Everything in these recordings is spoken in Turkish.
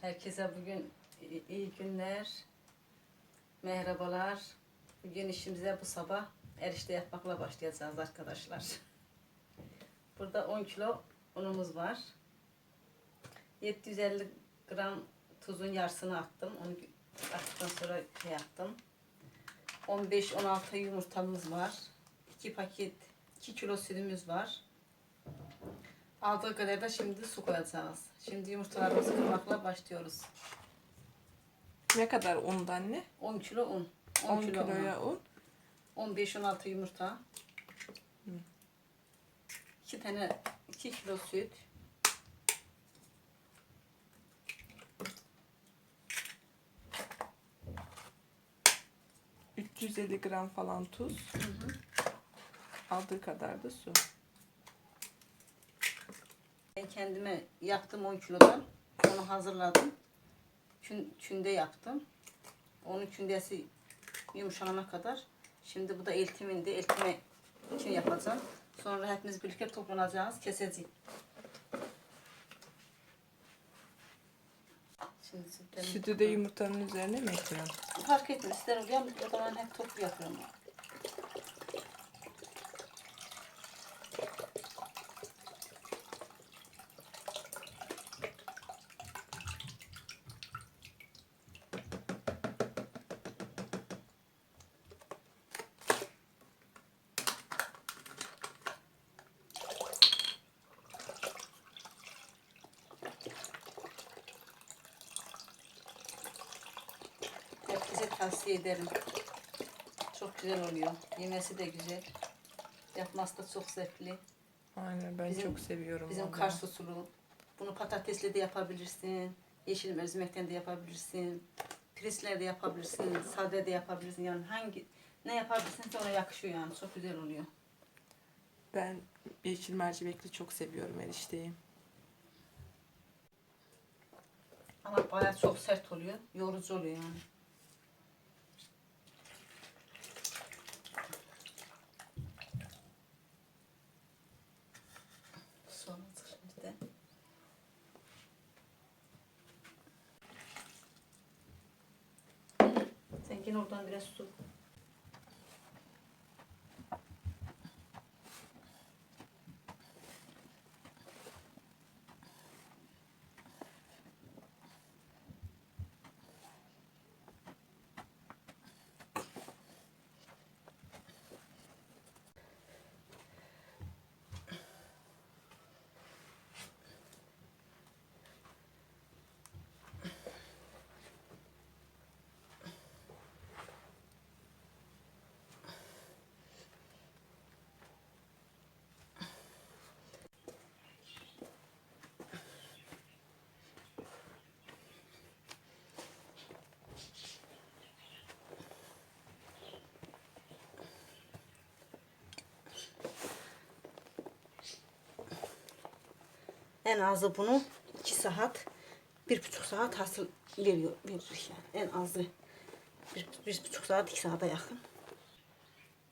Herkese bugün iyi günler. Merhabalar. Bugün işimize bu sabah erişte yapmakla başlayacağız arkadaşlar. Burada 10 kilo unumuz var. 750 gram tuzun yarısını attım. Onu attıktan sonra şey yaptım. 15-16 yumurtamız var. 2 paket 2 kilo sütümüz var. Aldığı kadar da şimdi su koyacağız. Şimdi yumurtalarımızı kırmakla başlıyoruz. Ne kadar un anne? 10 kilo un. 10 kiloya un. 15-16 yumurta. 2 tane 2 kilo süt. Hı. 350 gram falan tuz. Aldığı kadar da su. Ben kendime yaptım 10 kilodan. Onu hazırladım. Çün, çünde yaptım. Onun kündesi yumuşanana kadar. Şimdi bu da eltimindi. Eltime için yapacağım. Sonra hepimiz birlikte toplanacağız. Keseceğiz. Şimdi Sütü de yumurtanın üzerine mi ekliyorsun? Fark etmez. İster oluyor ya da ben hep toplu yapıyorum. Herkese tavsiye ederim. Çok güzel oluyor. Yemesi de güzel. Yapması da çok zevkli. Aynen ben Bizim- çok seviyorum. Bizim vallahi. Kars usulü. Bunu patatesle de yapabilirsin. Yeşil mercimekten de yapabilirsin. Presle de yapabilirsin. Sade de yapabilirsin. Yani hangi ne yapabilirsin ona yakışıyor yani. Çok güzel oluyor. Ben yeşil mercimekli çok seviyorum erişteyi. Ama bayağı çok sert oluyor. Yorucu oluyor yani. Sonra şimdi de. Sen gene oradan biraz su. En azı bunu 2 saat, bir buçuk saat hasıl veriyor, verir yani. En azı bir, bir buçuk saat, iki saate yakın.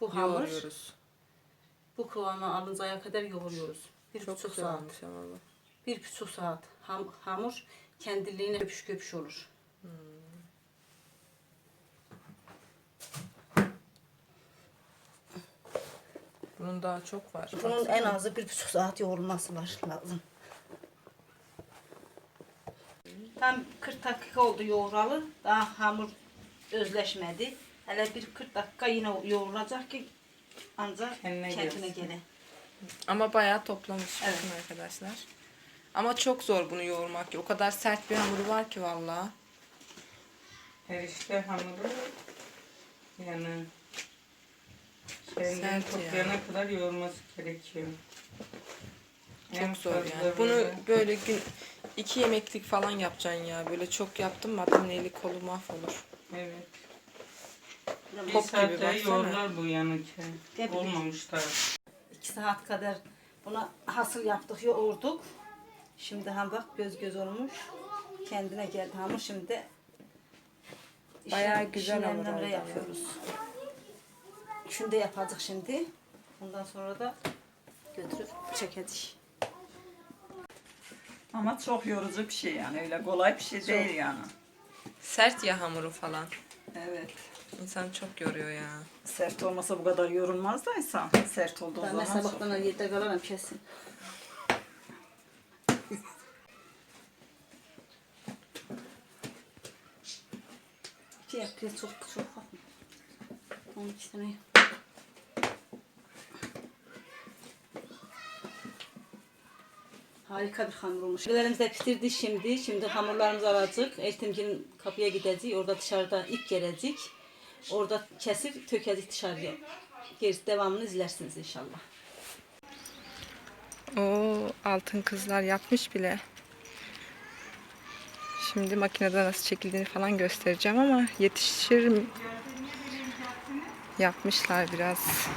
Bu hamur, Yoğuruyoruz. bu kıvama alıncaya kadar yoğuruyoruz. Bir Çok buçuk güzel saat. olmuş ama bu. Bir buçuk saat ham, hamur kendiliğine köpüş köpüş olur. Bunun daha çok var. Bunun en azı bir buçuk saat yoğrulması var lazım. Tam 40 dakika oldu yoğuralı. Daha hamur özleşmedi. Hele bir 40 dakika yine yoğrulacak ki ancak Kendine kendine, gele. Ama bayağı toplamış Evet. bakın arkadaşlar. Ama çok zor bunu yoğurmak. O kadar sert bir hamuru var ki vallahi. Erişte hamuru yani Sert toplayana ya. kadar yoğurması gerekiyor. En Çok zor yani. Bunu böyle gün iki yemeklik falan yapacaksın ya. Böyle çok yaptım mı adam eli kolu mahvolur. evet. Bir Bir Top gibi saatte baksana. yoğurlar bu yani ki. Tabii. Olmamış da. İki saat kadar buna hasıl yaptık, yoğurduk. Şimdi ha bak göz göz olmuş. Kendine geldi hamur şimdi. Bayağı güzel hamur işlemleri oldu ya. yapıyoruz. Şunu yapacak şimdi. Ondan sonra da götürüp çekeceğiz. Ama çok yorucu bir şey yani. Öyle kolay bir şey değil yani. Sert ya hamuru falan. Evet. İnsan çok yoruyor ya. Sert olmasa bu kadar yorulmaz da insan. Sert olduğu Ben zaman mesela çok. sabahtan yedide kalarım kesin. İki yapıyor çok çok bakma. Onun ikisini. Harika bir hamur olmuş. Biberlerimizi de pişirdik şimdi. Şimdi hamurlarımızı alacak. Eltimcinin kapıya gidecek. Orada dışarıda ip gelecek. Orada kesip tökecek dışarıya. Gerisi devamını izlersiniz inşallah. Oo, altın kızlar yapmış bile. Şimdi makinede nasıl çekildiğini falan göstereceğim ama yetişir mi? Yapmışlar biraz.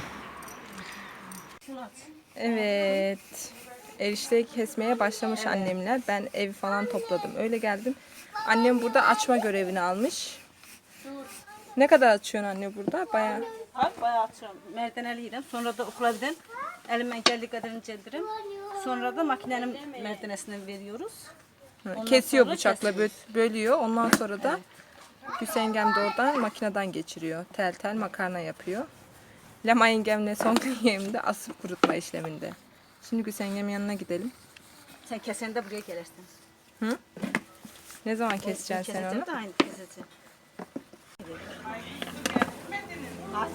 Evet. Erişte kesmeye başlamış annemler. Ben evi falan topladım. Öyle geldim. Annem burada açma görevini almış. Ne kadar açıyorsun anne burada? Bayağı. Ha, bayağı açıyorum. Merdaneliyim. Sonra da okula giden elimden geldiği kadarını cedirim. Sonra da makinenin merdanesini veriyoruz. Ondan Kesiyor bıçakla kesiyoruz. bölüyor. Ondan sonra da Hüsengem de oradan makineden geçiriyor. Tel tel makarna yapıyor. Lema yengemle son yeğimde asıp kurutma işleminde. Şimdi Hüsengem yanına gidelim. Sen kesende buraya gelirsin. Ne zaman keseceksin sen Keseceğim onu? de aynı keseceğim.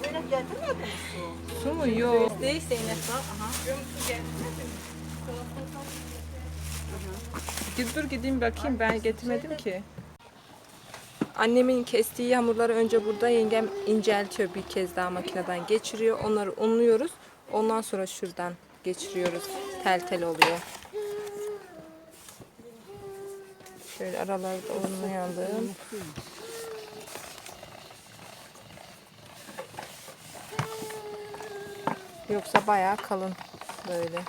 Zeynep getirmedin mi su? Su mu? Yok. Değil Zeynep bak. Aha. Gid dur gideyim bakayım ben getirmedim ki. Annemin kestiği hamurları önce burada yengem inceltiyor bir kez daha makineden geçiriyor. Onları unluyoruz. Ondan sonra şuradan geçiriyoruz. Tel tel oluyor. Şöyle aralarda unlayalım. Yoksa bayağı kalın böyle.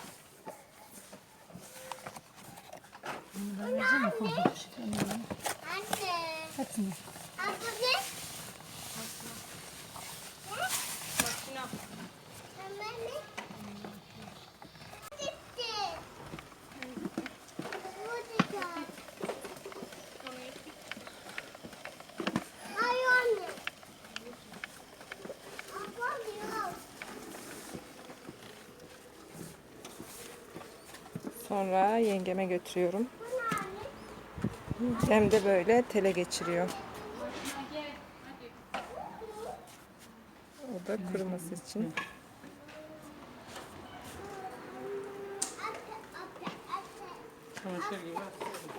Sonra yengeme götürüyorum. Hem de böyle tele geçiriyor. O da kuruması için.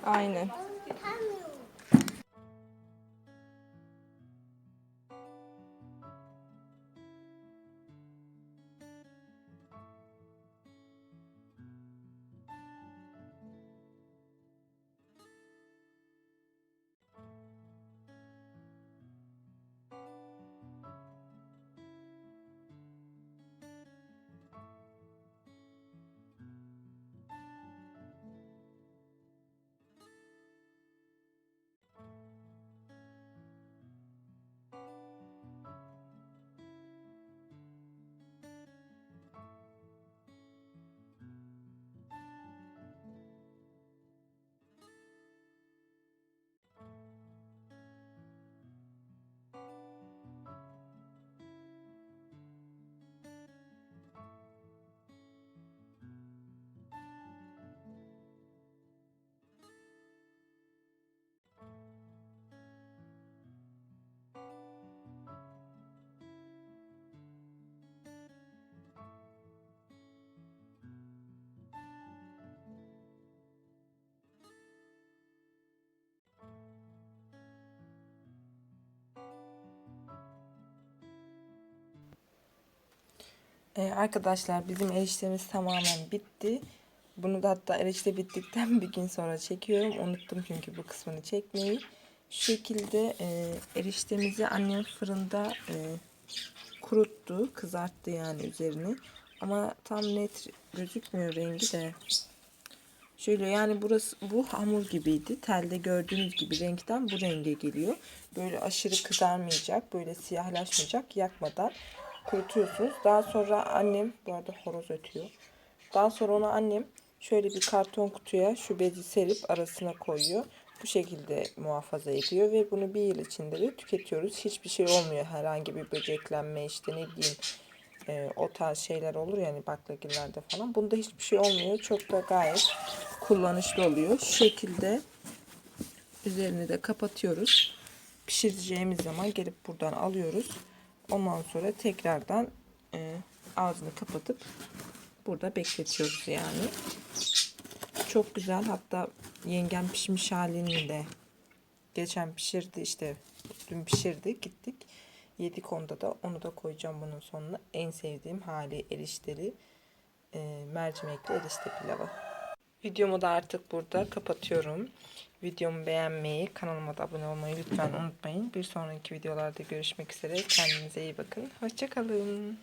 Aynen. Ee, arkadaşlar bizim eriştemiz tamamen bitti. Bunu da hatta erişte bittikten bir gün sonra çekiyorum. Unuttum çünkü bu kısmını çekmeyi. Şu şekilde e, eriştemizi annem fırında e, kuruttu. Kızarttı yani üzerini. Ama tam net gözükmüyor rengi de. Şöyle yani burası bu hamur gibiydi. Telde gördüğünüz gibi renkten bu renge geliyor. Böyle aşırı kızarmayacak, böyle siyahlaşmayacak yakmadan kurutuyorsunuz. Daha sonra annem, bu arada horoz ötüyor. Daha sonra onu annem Şöyle bir karton kutuya şu bezi serip arasına koyuyor. Bu şekilde muhafaza ediyor ve bunu bir yıl içinde de tüketiyoruz. Hiçbir şey olmuyor. Herhangi bir böceklenme işte ne bileyim e, o tarz şeyler olur yani baklagillerde falan. Bunda hiçbir şey olmuyor. Çok da gayet kullanışlı oluyor. Şu şekilde üzerini de kapatıyoruz. Pişireceğimiz zaman gelip buradan alıyoruz. Ondan sonra tekrardan e, ağzını kapatıp burada bekletiyoruz yani. Çok güzel. Hatta yengem pişmiş halini de geçen pişirdi işte dün pişirdi gittik. Yedik onda da onu da koyacağım bunun sonuna. En sevdiğim hali erişteli e, mercimekli erişte pilavı. Videomu da artık burada kapatıyorum. Videomu beğenmeyi, kanalıma da abone olmayı lütfen unutmayın. Bir sonraki videolarda görüşmek üzere. Kendinize iyi bakın. Hoşçakalın.